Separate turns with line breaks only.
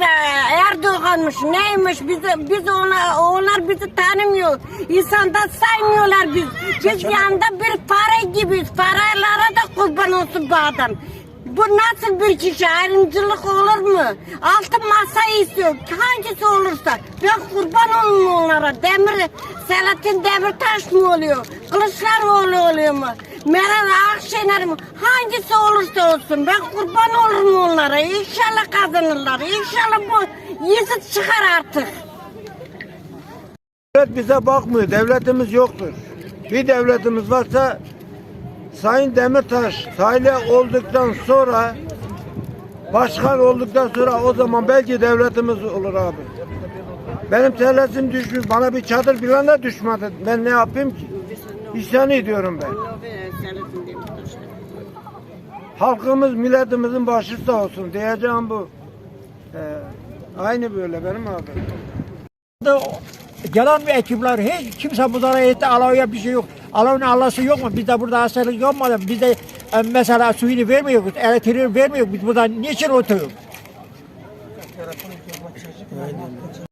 da Erdoğan'mış neymiş bizi biz ona onlar bizi tanımıyor. İnsanda saymıyorlar biz. Biz yanında bir para gibiyiz. Paralara da kurban olsun bu adam. Bu nasıl bir kişi ayrımcılık olur mu? Altı masa istiyor. Hangisi olursa. Ben kurban olun onlara. Demir, Selahattin Demirtaş mı oluyor? Kılıçdaroğlu oluyor mu? Meral Akşener mi? Hangisi olursa olsun. Ben kurban olurum onlara. İnşallah kazanırlar. İnşallah bu yiğit çıkar artık.
Devlet bize bakmıyor. Devletimiz yoktur. Bir devletimiz varsa Sayın Demirtaş sayılı olduktan sonra başkan olduktan sonra o zaman belki devletimiz olur abi. Benim telesim düşmüş. Bana bir çadır bilen de düşmedi. Ben ne yapayım ki? İsyan ediyorum ben. Halkımız, milletimizin başı sağ olsun diyeceğim bu. Ee, aynı böyle benim abi.
Gelen bir ekipler hiç kimse müdahale etti. Alavya bir şey yok. Alavın Allah'sı yok mu? Biz de burada hastalık yok mu? Biz de e, mesela suyunu vermiyoruz, elektriğini vermiyoruz. Biz burada niçin oturuyoruz?